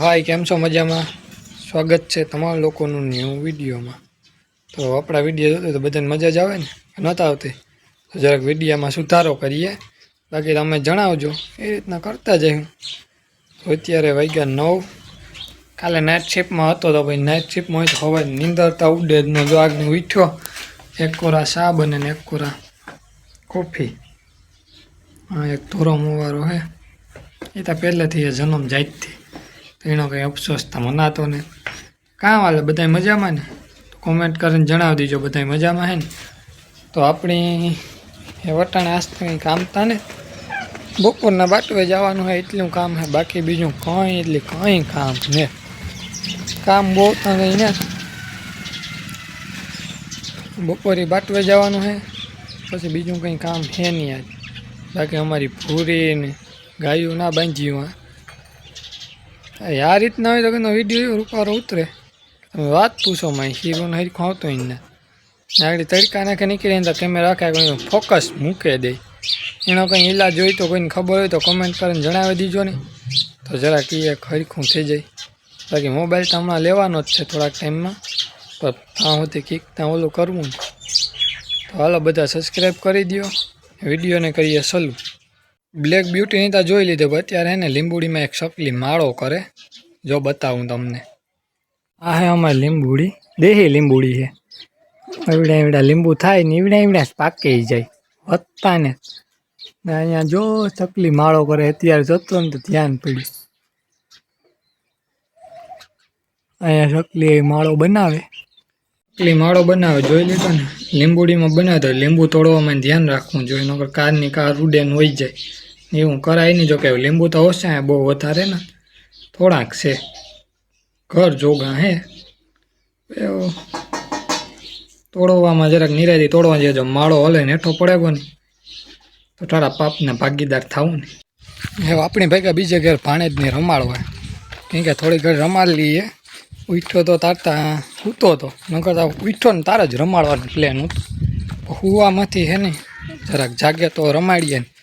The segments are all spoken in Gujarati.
હાય, કેમ છો મજામાં? સ્વાગત છે તમામ લોકોનું ન્યૂ વિડીયોમાં. તો આપણા વીડિયો જોતો તો બધાને મજા જ આવે ને? નહોતા આવતી? તો જરાક વિડીયામાં સુધારો કરીએ. બાકી તમે જણાવજો, એ રીતના કરતા જઈએ. તો અત્યારે વાગ્યા નવ. કાલે નાઇટ શિફ્ટમાં હતો તો ભાઈ નાઇટ શિફ્ટમાં હોય તો હવે નીંદરતા ઉડે જ ન. જો આગળ ઉઠ્યો, એક કોરા શા બને એક કોરા કોફી. હા, એક ધોરો મુવારો હે. એ તો પહેલેથી એ જન્મ જાતથી. એનો કંઈ અફસોસ તો મનાતો ને. કાં વાલે બધા મજામાં ને? કોમેન્ટ કરીને જણાવી દીજો બધા મજામાં હે ને. તો આપણી એ વટાણે આસ્તની કંઈ કામ તા ને. બપોરના બાટવે જવાનું હોય એટલું કામ હે, બાકી બીજું કંઈ એટલે કંઈ કામ ને કામ બહુ તો નહીં ને. બપોરે બાટવે જવાનું હે, પછી બીજું કંઈ કામ હે નહીં આજ. બાકી અમારી પૂરી ને ગાયું ના બાંધ્યું હા આ રીતના હોય તો કનો વીડિયો રૂપારો ઉતરે. તમે વાત પૂછો માં હીરોને હરી ખાવતો એને આગળ તડકા નાખે નીકળે તો કેમેરા રાખે કોઈ ફોકસ મૂકે દે. એનો કંઈ ઈલાજ હોય તો કોઈને ખબર હોય તો કમેન્ટ કરીને જણાવી દીજો ને. તો જરાક એ હરખું થઈ જાય. બાકી મોબાઈલ તો હમણાં લેવાનો જ છે થોડાક ટાઈમમાં પણ ત્યાં સુધી કીક ત્યાં ઓલું કરવું તો હાલો બધા સબસ્ક્રાઈબ કરી દો વિડીયોને કરીએ સલું બ્લેક બ્યુટીની તો જોઈ લીધી, પણ અત્યારે એને લીંબુડીમાં એક શકલી માળો કરે. જો બતાવું તમને. આ હે અમારી લીંબુડી. દેહી લીંબુડી છે એવડા એવડા લીંબુ થાય ને એવડા એવડા પાકી જાય. વધતા ને. અહીંયા જો ચકલી માળો કરે, અત્યારે જતો ને તો ધ્યાન પડ્યું. અહીંયા ચકલી માળો બનાવે. ચકલી માળો બનાવે, જોઈ લીધો ને. લીંબુડીમાં બનાવે તો લીંબુ તોડવામાં ધ્યાન રાખવું જોઈએ, નકર કારની કાર ઉડે હોઈ જાય. એવું કરાય નહીં. જોકે લીંબુ તો ઓછા બહુ વધારે ને. થોડાક છે. ઘર જોગા હે. તોડવામાં જરાક નિરાયથી તોડવા જજો માળો હલે ને હેઠો પડે ગયો ને, તો તારા પાપને ભાગીદાર થવું ને. હવે આપણી ભેગા બીજે ઘેર ભાણે જ નહીં રમાડવા. કેમ કે થોડી ઘર રમાડી લઈએ. ઉઠ્યો તો તારતા સૂતો હતો નકર ઉઠ્યો ને તારે જ રમાડવાનું પ્લેન હતું. હુવામાંથી હે ને, જરાક જાગે તો રમાડીએ ને.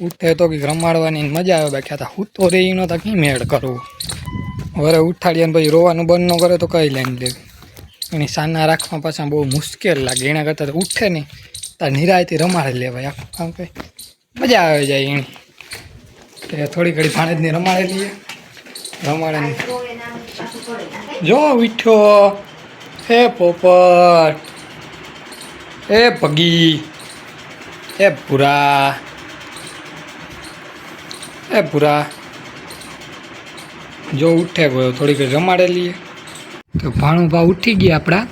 ઉઠે તો કંઈક રમાડવાની મજા આવે. બાકી આ તો રે રહી નો તો કઈ મેળ કરવો વરે ઉઠાડીએ પછી રોવાનું બંધ ન કરે તો કઈ લઈને લેવી એની સાના રાખવા પાછા બહુ મુશ્કેલ લાગે. એના કરતાં તો ઉઠે નહીં. તાર નિરાયથી રમાડી લેવાય આખું કામ કંઈ મજા આવે જાય એની. તે થોડી ઘડી ભાણેજની રમાડે લઈએ. રમાડે જો ઉઠ્યો. હે પોપટ. એ પગી. એ ભૂરા. એ ભૂરા, જો ઉઠે ગયો થોડી ઘડી રમાડે લઈએ. તો ભાણું ભા ઉઠી ગયા આપણા,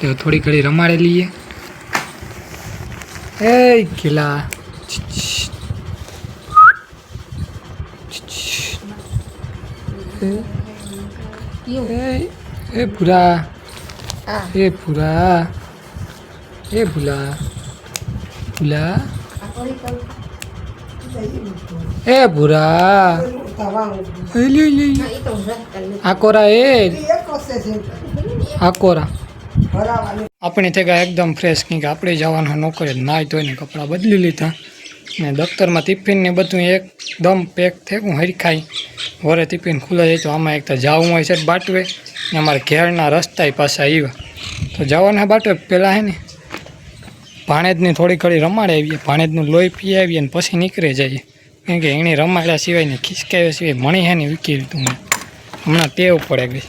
તો થોડી ઘડી રમાડે લઈએ. એ ગીલા એ એ ભૂરા. એ ભૂરા. એ ભૂલા. ભૂલા. એ ભૂરા. આકોરા એ આકોરા. આપણે થઈ ગયા એકદમ ફ્રેશ કંઈક આપણે જવાનું નોકરી નાહી ધોઈને કપડાં બદલી લીધા. ને દફતરમાં ટિફિન ને બધું એકદમ પેક થયું હરખાઈ. વરે ટિફિન ખુલે જાય તો આમાં એક તો જવું હોય છે બાટવે. ને અમારે ઘેરના રસ્તાય પાસે આવ્યા તો જવાના બાટવે પહેલાં હે ને? ભાણેજની થોડી ઘડી રમાડે આવીએ. ભાણેજનું લોહી પી આવીએ ને પછી નીકળી જઈએ. કેમ કે એણે રમાડ્યા સિવાય ને ખિસકાવ્યા સિવાય મણી હે ને વીકી લીધું મેં હમણાં ટેવ પડે ગઈ.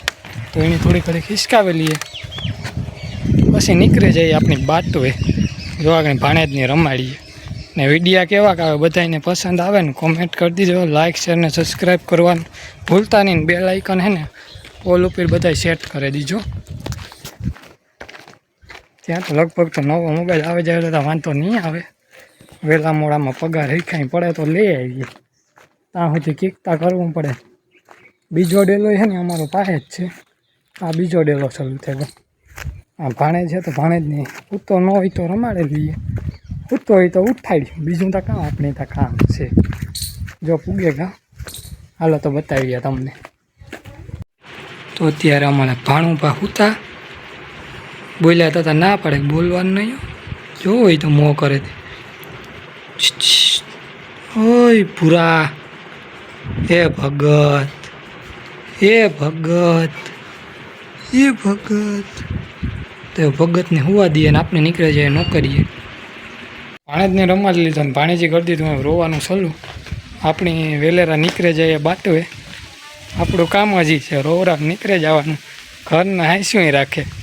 તો એની થોડી ઘડી ખિસકાવી લઈએ. પછી નીકળી જઈએ આપણી બાટુએ જો આગળ ભાણેજની રમાડીએ. ને વિડીયા કેવા આવે બધાને પસંદ આવે ને કોમેન્ટ કરી દીજો. લાઇક શેર ને સબસ્ક્રાઈબ કરવાનું ભૂલતા નહીં બે લાઇકન હે ને ઓલ ઉપર બધા સેટ કરી દીજો. ત્યાં તો લગભગ તો નવો મોબાઈલ આવે જાય તો વાંધો નહીં આવે. વહેલા મોડામાં પગાર હિખાઈ પડે તો લઈ આવીએ. ત્યાં સુધી કીકતા કરવું પડે. બીજો ડેલો છે ને અમારો પાસે જ છે. આ બીજો ડેલો શરૂ થયો. આ ભાણે છે તો ભાણે જ નહીં. ઉતો ન હોય તો રમાડે લઈએ. ઉતો હોય તો ઉઠાડી બીજું તો કામ આપણે તો કામ છે. જો પૂગે કા હાલો તો બતાવી ગયા તમને. તો અત્યારે અમારે ભાણું પા હુતા. બોલ્યા હતા ના પાડે, બોલવાનું નહીં. જો હોય તો મોં કરે. ઓય પૂરા હે ભગત. હે ભગત. હે ભગત. તો ભગતને હોવા દઈએ ને આપણે નીકળે જાય નોકરીએ ભાણેજને જ લીધો ને ભાણેજી કરી દીધું રોવાનું સલું આપણી વેલેરા નીકળે જાય બાટવે આપણું કામ જ ઈ છે રોવરા નીકળે જવાનું. ઘરના હાંસ્યું રાખે.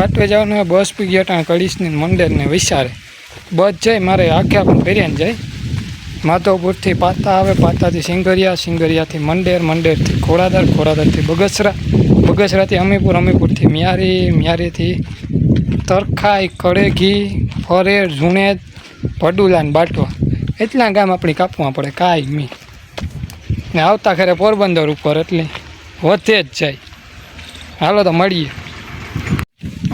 બાટવે જવાનું હોય, બસ પી ગયો ત્યાં કડીશની મંડળને વિચારે બસ જાય મારે આખ્યા પણ ફેરીને જાય માધવપુરથી પાતા આવે, પાતાથી સિંગરિયા, સિંગરિયાથી મંડેર, મંડેરથી ખોડાદર, ખોડાદરથી બગસરા. બગસરાથી અમીપુર, અમીપુરથી મિયારી, મિયારીથી તરખાઈ, કડેઘી, ફરેર, ઝુણેદ, ભડુલા ને બાટવા. એટલા ગામ આપણી કાપવા પડે, કાંઈ મી ને આવતા ખરે પોરબંદર ઉપર એટલે વધે જ જાય. હાલો તો મળીએ.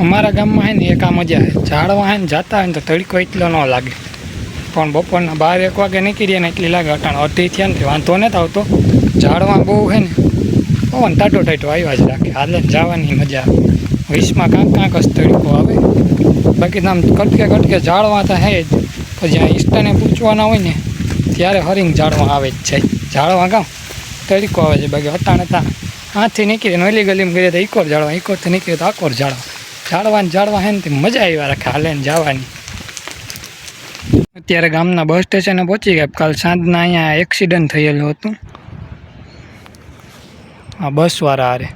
અમારા ગામમાં હે ને એક આ મજા આવે ઝાડવા હે ને જાતા હોય ને તો તડકો એટલો ન લાગે. પણ બપોરના બાર એક વાગે નીકળીએ ને એટલી લાગે અટાણ અઢી થયા ને વાંધો નથી આવતો. ઝાડવા બહુ હે ને, પવન ટાટો ટાટો આવ્યા જ રાખે. હાલે જવાની મજા આવે. વીસમાં કાંક કાંક જ તડકો આવે. બાકી આમ કટકે કટકે ઝાડવા તો હે જ. પછી આ ઈષ્ટને પૂછવાના હોય ને, ત્યારે હરિંગ ઝાડવા આવે જ છે. ઝાડવા ગામ તડકો આવે છે. બાકી અટાણે ત્યાં હાથથી નીકળીને ઓલી ગલીમાં કરીએ તો ઇકોર ઝાડવા ઇકોરથી નીકળીએ તો આકોર ઝાડવા. ઝાડવા ને ઝાડવા હે ને મજા આવ્યા રાખે હાલે ને જવાની. અત્યારે ગામના બસ સ્ટેશને પહોંચી ગયા. કાલ સાંજના અહીંયા એક્સિડન્ટ થયેલું હતું. આ બસવાળા હારે.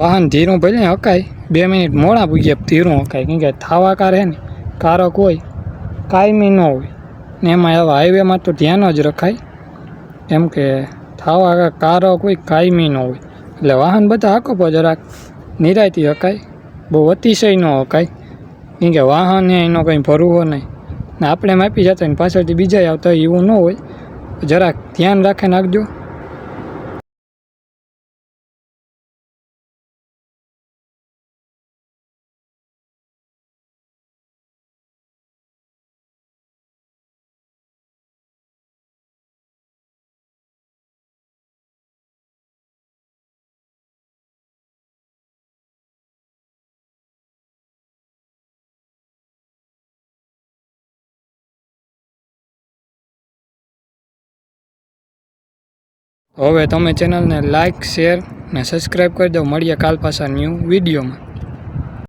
વાહન ધીરું ભલે હકાય. બે મિનિટ મોડા પૂગ્યા ધીરું હકાય. કેમ કે થાવા કાર હે ને કારક હોય કાયમી ન હોય. ને એમાં એવા હાઈવેમાં તો ધ્યાન જ રખાય. કેમ કે થાવા કારક હોય કાયમી ન હોય. એટલે વાહન બધા હાકો પર જરાક નિરાયતી હકાય. બહુ અતિશય ન હકાય. કેમ કે વાહન એનો કંઈ ભરવો નહીં. ને આપણે માપી જતા હોય ને પાછળથી બીજા આવતા એવું ન હોય. જરાક ધ્યાન રાખીને નાખજો હવે તમે ચેનલને લાઇક શેર ને સબસ્ક્રાઈબ કરી દો. મળીએ કાલ પાછા ન્યૂ વિડીયોમાં.